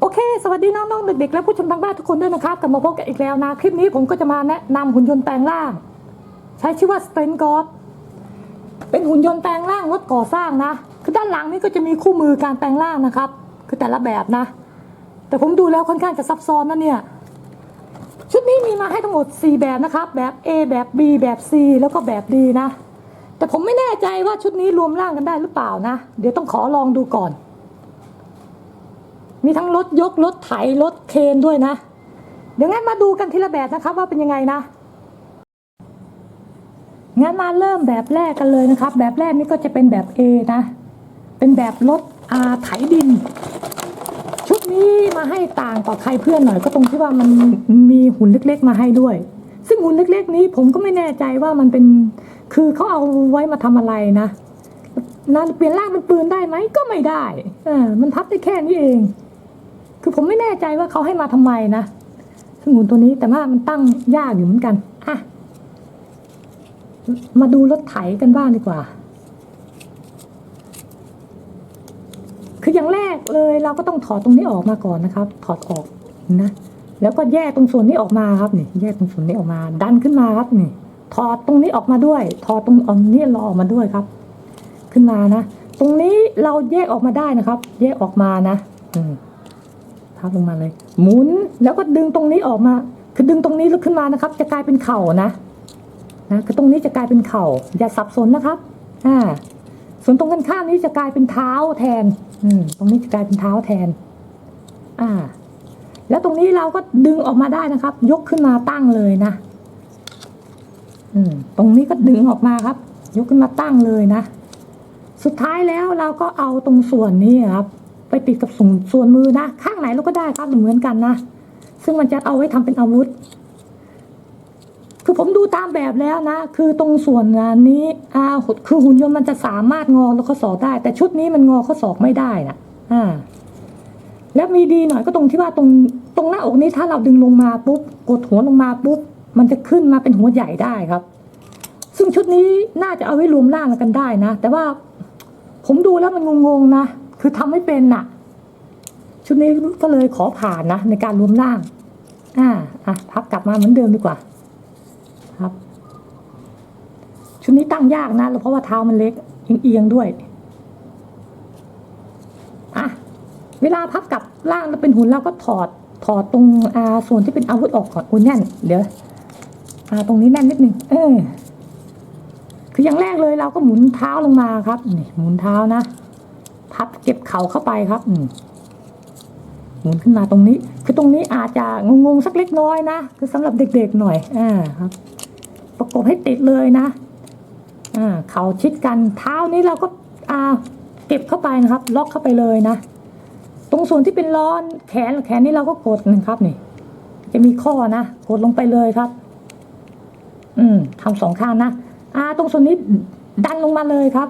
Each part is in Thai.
โอเค สวัสดีน้องๆเด็กๆและผู้ชมทางบ้านทุกคนด้วยนะครับกลับมาพบกันอีกแล้วนะ คลิปนี้ผมก็จะมาแนะนำหุ่นยนต์แปลงร่าง ใช้ชื่อว่า s t e n g o d เป็นหุ่นยนต์แปลงร่างรถก่อสร้างนะ คือด้านหลังนี่ก็จะมีคู่มือการแปลงร่างนะครับ คือแต่ละแบบนะ แต่ผมดูแล้วค่อนข้างจะซับซ้อนนะเนี่ยชุดนี้มีมาให้ทั้งหมด 4 แบบนะครับ แบบ A แบบ B แบบ C แล้วก็แบบ D นะ แต่ผมไม่แน่ใจว่าชุดนี้รวมร่างกันได้หรือเปล่านะ เดี๋ยวต้องขอลองดูก่อน มีทั้งรถยกรถไถรถเคนด้วยนะ เดี๋ยวงั้นมาดูกันทีละแบบนะครับว่าเป็นยังไงนะ งั้นมาเริ่มแบบแรกกันเลยนะครับ แบบแรกนี่ก็จะเป็นแบบ A นะ เป็นแบบรถอาไถดิน ชุดนี้มาให้ต่างกว่าใครเพื่อนหน่อยก็ตรงที่ว่ามันมีหุ่นเล็กๆมาให้ด้วย ซึ่งหุ่นเล็ก ๆ นี้ผมก็ไม่แน่ใจว่ามันเป็น คือเขาเอาไว้มาทำอะไรนะนะเปลี่ยนร่างเป็นปืนได้ไหมก็ไม่ได้อ่ามันพับได้แค่นี้เอง คือผมไม่แน่ใจว่าเขาให้มาทำไมนะสมุนตัวนี้แต่ว่ามันตั้งยากอยู่เหมือนกันอะมาดูรถไถกันบ้างดีกว่า คืออย่างแรกเลยเราก็ต้องถอดตรงนี้ออกมาก่อนนะครับ ถอดออกนะ แล้วก็แยกตรงส่วนนี้ออกมาครับนี่ แยกตรงส่วนนี้ออกมา ดันขึ้นมาครับนี่ ถอดตรงนี้ออกมาด้วย ถอดตรงอันนี้เราออกมาด้วยครับ ขึ้นมานะ ตรงนี้เราแยกออกมาได้นะครับ แยกออกมานะ อืม พับลงมาเลย หมุนแล้วก็ดึงตรงนี้ออกมา คือดึงตรงนี้ลุกขึ้นมานะครับ จะกลายเป็นเข่านะนะคือตรงนี้จะกลายเป็นเข่า อย่าสับสนนะครับอ่าส่วนตรงกันข้ามนี้จะกลายเป็นเท้าแทน อืมตรงนี้จะกลายเป็นเท้าแทน อ่า แล้วตรงนี้เราก็ดึงออกมาได้นะครับ ยกขึ้นมาตั้งเลยนะอืมตรงนี้ก็ดึงออกมาครับ ยกขึ้นมาตั้งเลยนะ สุดท้ายแล้วเราก็เอาตรงส่วนนี้ครับ ไปติดกับส่วนส่วนมือนะ ข้างไหนเราก็ได้ครับเหมือนกันนะ ซึ่งมันจะเอาไว้ทำเป็นอาวุธ คือผมดูตามแบบแล้วนะ คือตรงส่วนนี้อ่าคือหุ่นยนต์มันจะสามารถงอแล้วข้อศอกได้ แต่ชุดนี้มันงอข้อศอกไม่ได้นะอ่า แล้วมีดีหน่อยก็ตรงที่ว่าตรงตรงหน้าอกนี้ถ้าเราดึงลงมาปุ๊บกดหัวลงมาปุ๊บมันจะขึ้นมาเป็นหัวใหญ่ได้ครับ ซึ่งชุดนี้น่าจะเอาไว้รวมร่างกันได้นะ แต่ว่าผมดูแล้วมันงงๆนะ คือทำไม่เป็นน่ะ ชุดนี้ก็เลยขอผ่านนะในการรวมร่าง อ่าอะพับกลับมาเหมือนเดิมดีกว่า ครับ ชุดนี้ตั้งยากนะเพราะว่าเท้ามันเล็กเอียงๆด้วยอะเวลาพับกลับร่างแล้วเป็นหุ่นเราก็ถอดถอดตรงอ่าส่วนที่เป็นอาวุธออกก่อนโอ้ยแน่น เดี๋ยวอ่าตรงนี้แน่นนิดนึงเออคืออย่างแรกเลยเราก็หมุนเท้าลงมาครับนี่หมุนเท้านะ ก็บเข่าเข้าไปครับหมุนขึ้นมาตรงนี้ คือตรงนี้อาจจะงงๆสักเล็กน้อยนะคือสำหรับเด็กๆหน่อยอ่าครับ ประกบให้ติดเลยนะอ่าเข่าชิดกันเท้านี้เราก็อ่าเก็บเข้าไปนะครับ ล็อกเข้าไปเลยนะ ตรงส่วนที่เป็นล้อนแขนแขนนี้เราก็กดนะครับนี่ จะมีข้อนะกดลงไปเลยครับ อืมทำสองข้างนะอ่า ตรงส่วนนี้ดันลงมาเลยครับ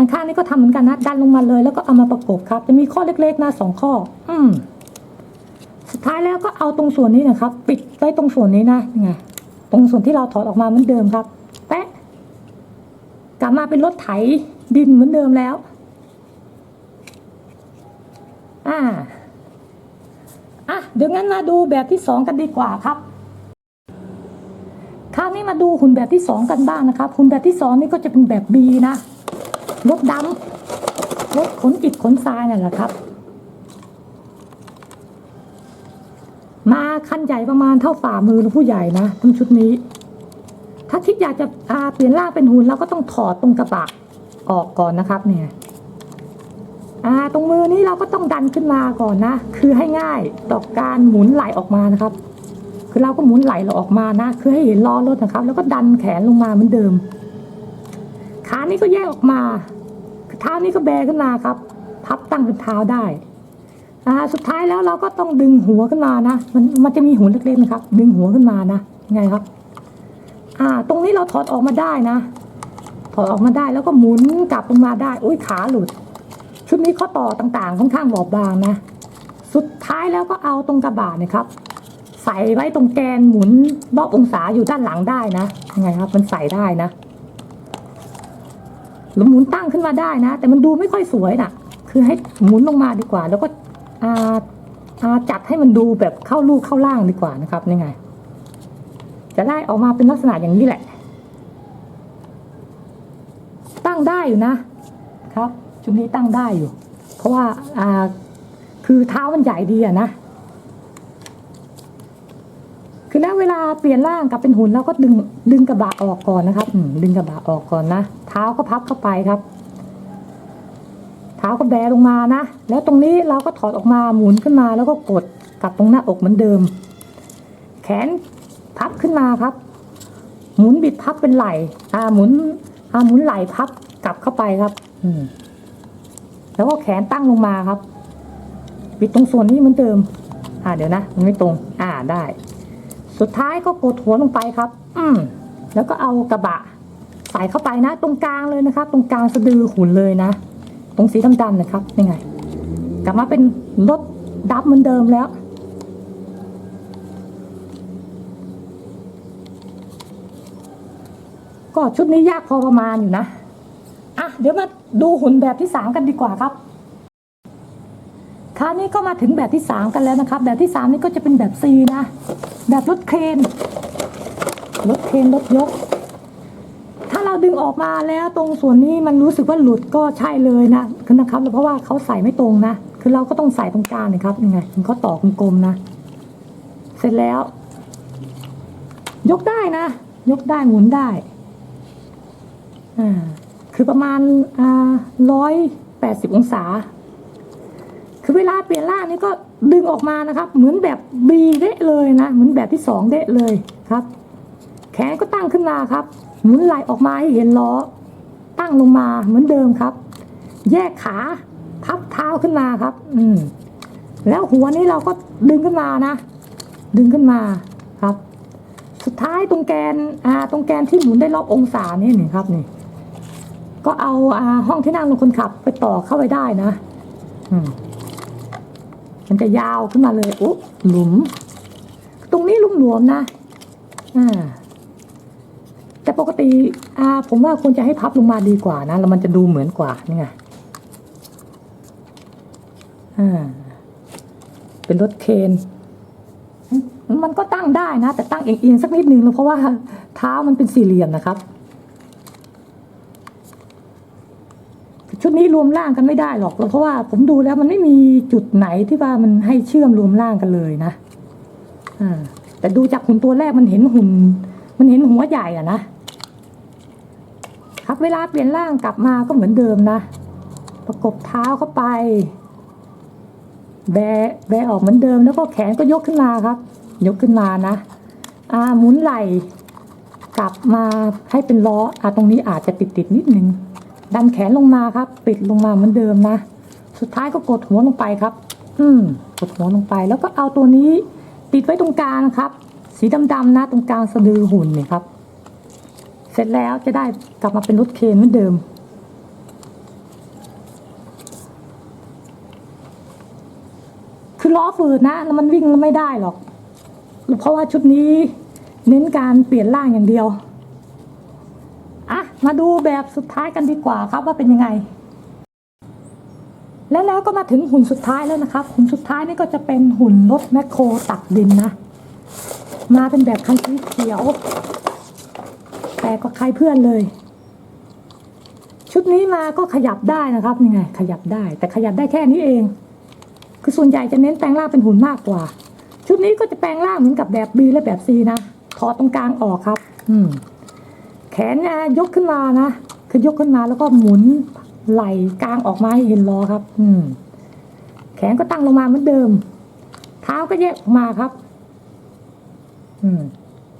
อันข้างนี้ก็ทำเหมือนกันนะดันลงมาเลย แล้วก็เอามาประกบครับ จะมีข้อเล็กๆนะสองข้อ อืมสุดท้ายแล้วก็เอาตรงส่วนนี้นะครับ ปิดไว้ตรงส่วนนี้นะยังไงตรงส่วนที่เราถอดออกมาเหมือนเดิมครับแปะกลับมาเป็นรถไถดินเหมือนเดิมแล้ว อ่าอะเดี๋ยวงั้นมาดูแบบที่สองกันดีกว่าครับคราวนี้มาดูหุ่นแบบที่สองกันบ้างนะครับหุ่นแบบที่สองนี่ก็จะเป็นแบบ B นะ รถดำรถขนอิฐขนทรายนั่นแหละครับ มาคันใหญ่ประมาณเท่าฝ่ามือหรือผู้ใหญ่นะทั้งชุดนี้ ถ้าคิดอยากจะอาเปลี่ยนร่างเป็นหุ่นเราก็ต้องถอดตรงกระบะออกก่อนนะครับเนี่ยอ่าตรงมือนี้เราก็ต้องดันขึ้นมาก่อนนะ คือให้ง่ายต่อการหมุนไหลออกมานะครับ คือเราก็หมุนไหลเราออกมานะ คือให้เห็นล้อรถนะครับ แล้วก็ดันแขนลงมาเหมือนเดิม ขานี้ก็แยกออกมา เท้านี้ก็แบขึ้นมาครับ พับตั้งเป็นเท้าได้อ่าสุดท้ายแล้วเราก็ต้องดึงหัวขึ้นมานะ มันมันจะมีหัวเล็กๆนะครับ ดึงหัวขึ้นมานะยังไงครับ อ่า ตรงนี้เราถอดออกมาได้นะ ถอดออกมาได้แล้วก็หมุนกลับลงมาได้ อุ้ยขาหลุด ชุดนี้ข้อต่อต่างๆ ค่อนข้างบอบบางนะ สุดท้ายแล้วก็เอาตรงกระบะเนี่ยครับ ใส่ไว้ตรงแกนหมุนรอบองศาอยู่ด้านหลังได้นะยังไงครับ มันใส่ได้นะ หรือหมุนตั้งขึ้นมาได้นะ แต่มันดูไม่ค่อยสวยนะคือให้หมุนลงมาดีกว่า แล้วก็อาอาจัดให้มันดูแบบเข้าลูกเข้าล่างดีกว่านะครับนี่ไง จะได้ออกมาเป็นลักษณะอย่างนี้แหละ ตั้งได้อยู่นะครับชุดนี้ตั้งได้อยู่ เพราะว่าอ่าคือเท้ามันใหญ่ดีอะนะ คือแล้วเวลาเปลี่ยนร่างกลับเป็นหุ่นเราก็ดึงดึงกระบะออกก่อนนะครับดึงกระบะออกก่อนนะเท้าก็พับเข้าไปครับเท้าก็แบลงมานะ แล้วตรงนี้เราก็ถอดออกมาหมุนขึ้นมาแล้วก็กดกลับตรงหน้าอกเหมือนเดิม แขนพับขึ้นมาครับ หมุนบิดพับเป็นไหล่อ่าหมุนอ่าหมุนไหล่พับกลับเข้าไปครับ อืมแล้วก็แขนตั้งลงมาครับบิดตรงส่วนนี้เหมือนเดิม อ่าเดี๋ยวนะ มันไม่ตรง อ่าได้ สุดท้ายก็กดหัวลงไปครับ อืมแล้วก็เอากระบะ ใส่เข้าไปนะ ตรงกลางเลยนะครับ ตรงกลางสะดือหุ่นเลยนะ ตรงสีดำๆนะครับนี่ไง กลับมาเป็นรถดับเหมือนเดิมแล้วก็ชุดนี้ยากพอประมาณอยู่นะ อะ เดี๋ยวมาดูหุ่นแบบที่สามกันดีกว่าครับ คราวนี้ก็มาถึงแบบที่สามกันแล้วนะครับ แบบที่สามนี่ก็จะเป็นแบบซีนะ แบบรถเครนรถเครนรถยก ถ้าเราดึงออกมาแล้วตรงส่วนนี้มันรู้สึกว่าหลุดก็ใช่เลยนะคือนะครับเพราะว่าเขาใส่ไม่ตรงนะ คือเราก็ต้องใส่ตรงกลางนะครับยังไงมันเขาต่อกลมๆนะ เสร็จแล้ว ยกได้นะ ยกได้หมุนได้อ่าคือประมาณอ่าร้อยแปดสิบองศา คือเวลาเปลี่ยนร่างนี่ก็ดึงออกมานะครับ เหมือนแบบบีเดะเลยนะ เหมือนแบบที่สองเดะเลยครับ แขนก็ตั้งขึ้นมาครับ หมุนไหล่ออกมาให้เห็นล้อ ตั้งลงมาเหมือนเดิมครับ แยกขาพับเท้าขึ้นมาครับ อืมแล้วหัวนี้เราก็ดึงขึ้นมานะ ดึงขึ้นมาครับ สุดท้ายตรงแกนอ่าตรงแกนที่หมุนได้รอบองศานี่นี่ครับนี่ ก็เอาอ่าห้องที่นั่งลงคนขับไปต่อเข้าไปได้นะ อืม มันจะยาวขึ้นมาเลยอุ๊หลุม ตรงนี้ลุ่มหลวมนะอ่าแต่ปกติอ่าผมว่าควรจะให้พับลงมาดีกว่านะ แล้วมันจะดูเหมือนกว่านี่ไงอ่าเป็นรถเคนมมันก็ตั้งได้นะ แต่ตั้งเอียงๆสักนิดนึงเพราะว่าเท้ามันเป็นสี่เหลี่ยมนะครับ ชุดนี้รวมร่างกันไม่ได้หรอกเพราะว่าผมดูแล้วมันไม่มีจุดไหนที่ว่ามันให้เชื่อมรวมร่างกันเลยนะอ่าแต่ดูจากหุ่นตัวแรกมันเห็นหุ่น มันเห็นหัวใหญ่อะนะครับเวลาเปลี่ยนร่างกลับมาก็เหมือนเดิมนะ ประกบเท้าเข้าไป แบแบออกเหมือนเดิมแล้วก็แขนก็ยกขึ้นมาครับ ยกขึ้นมานะอ่าหมุนไหล่กลับมาให้เป็นล้ออ่าตรงนี้อาจจะติดติดนิดนึง ดันแขนลงมาครับ ปิดลงมาเหมือนเดิมนะ สุดท้ายก็กดหัวลงไปครับ อืมกดหัวลงไป แล้วก็เอาตัวนี้ติดไว้ตรงกลางครับ สีดำๆนะตรงกลางสะดือหุ่นนี่ครับ เสร็จแล้วจะได้กลับมาเป็นรถเคนเหมือนเดิมคือล้อฝืดนะแล้วมันวิ่งไม่ได้หรอก เพราะว่าชุดนี้เน้นการเปลี่ยนร่างอย่างเดียว มาดูแบบสุดท้ายกันดีกว่าครับว่าเป็นยังไง แล้วแล้วก็มาถึงหุ่นสุดท้ายแล้วนะครับ หุ่นสุดท้ายนี่ก็จะเป็นหุ่นรถแมคโครตักดินนะ มาเป็นแบบคันสีเขียว แต่ก็ใครเพื่อนเลย ชุดนี้มาก็ขยับได้นะครับนี่ไง ขยับได้ แต่ขยับได้แค่นี้เอง คือส่วนใหญ่จะเน้นแปลงร่างเป็นหุ่นมากกว่า ชุดนี้ก็จะแปลงร่างเหมือนกับแบบ B และแบบ C นะถอดตรงกลางออกครับ อืม แขนนะยกขึ้นมานะคือยกขึ้นมาแล้วก็หมุนไหล่กลางออกมาให้เห็นล้อครับ อืม แขนก็ตั้งลงมาเหมือนเดิม เท้าก็แยกออกมาครับ อืม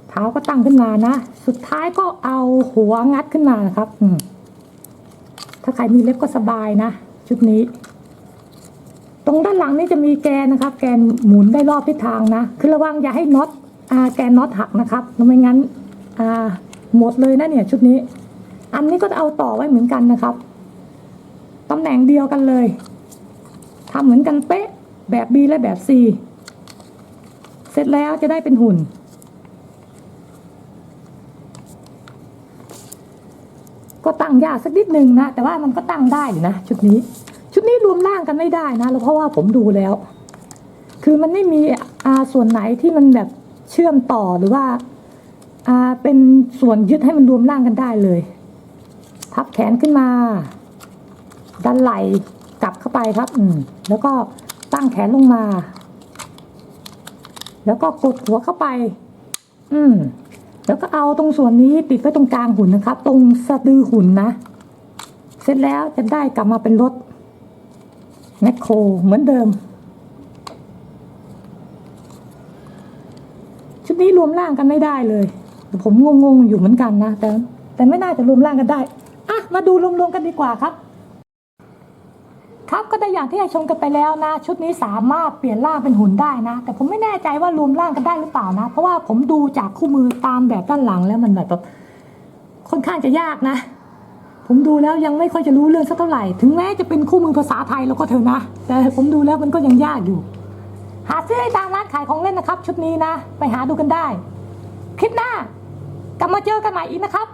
เท้าก็ตั้งขึ้นมานะ สุดท้ายก็เอาหัวงัดขึ้นมานะครับ อืม ถ้าใครมีเล็บก็สบายนะชุดนี้ ตรงด้านหลังนี่จะมีแกนนะครับ แกนหมุนได้รอบทิศทางนะ คือระวังอย่าให้น็อต อ่า แกนน็อตหักนะครับ ไม่งั้น อ่า หมดเลยนะเนี่ยชุดนี้ อันนี้ก็จะเอาต่อไว้เหมือนกันนะครับตำแหน่งเดียวกันเลยทำเหมือนกันเป๊ะแบบ B และแบบ C เสร็จแล้วจะได้เป็นหุ่น ก็ตั้งยากสักนิดนึงนะ แต่ว่ามันก็ตั้งได้อยู่นะ ชุดนี้ ชุดนี้รวมร่างกันไม่ได้นะเพราะว่าผมดูแล้ว คือมันไม่มีอาส่วนไหนที่มันแบบเชื่อมต่อหรือว่า อ่าเป็นส่วนยึดให้มันรวมร่างกันได้เลย พับแขนขึ้นมา ดันไหล่กลับเข้าไปครับ อืมแล้วก็ตั้งแขนลงมา แล้วก็กดหัวเข้าไป อืมแล้วก็เอาตรงส่วนนี้ปิดไว้ตรงกลางหุ่นนะครับ ตรงสะดือหุ่นนะ เสร็จแล้วจะได้กลับมาเป็นรถแมคโครเหมือนเดิม ชุดนี้รวมร่างกันไม่ได้เลย ผมงงๆอยู่เหมือนกันนะแต่แต่ไม่น่าจะรวมร่างกันได้อะมาดูรวมๆกันดีกว่าครับ ครับก็ได้อย่างที่ให้ชมกันไปแล้วนะ ชุดนี้สามารถเปลี่ยนร่างเป็นหุ่นได้นะ แต่ผมไม่แน่ใจว่ารวมร่างกันได้หรือเปล่านะ เพราะว่าผมดูจากคู่มือตามแบบด้านหลังแล้วมันแบบค่อนข้างจะยากนะ ผมดูแล้วยังไม่ค่อยจะรู้เรื่องสักเท่าไหร่ ถึงแม้จะเป็นคู่มือภาษาไทยแล้วก็เถอะนะ แต่ผมดูแล้วมันก็ยังยากอยู่ หาซื้อได้ตามร้านขายของเล่นนะครับ ชุดนี้นะ ไปหาดูกันได้ คลิปหน้า กลับมาเจอกันใหม่อีกนะครับ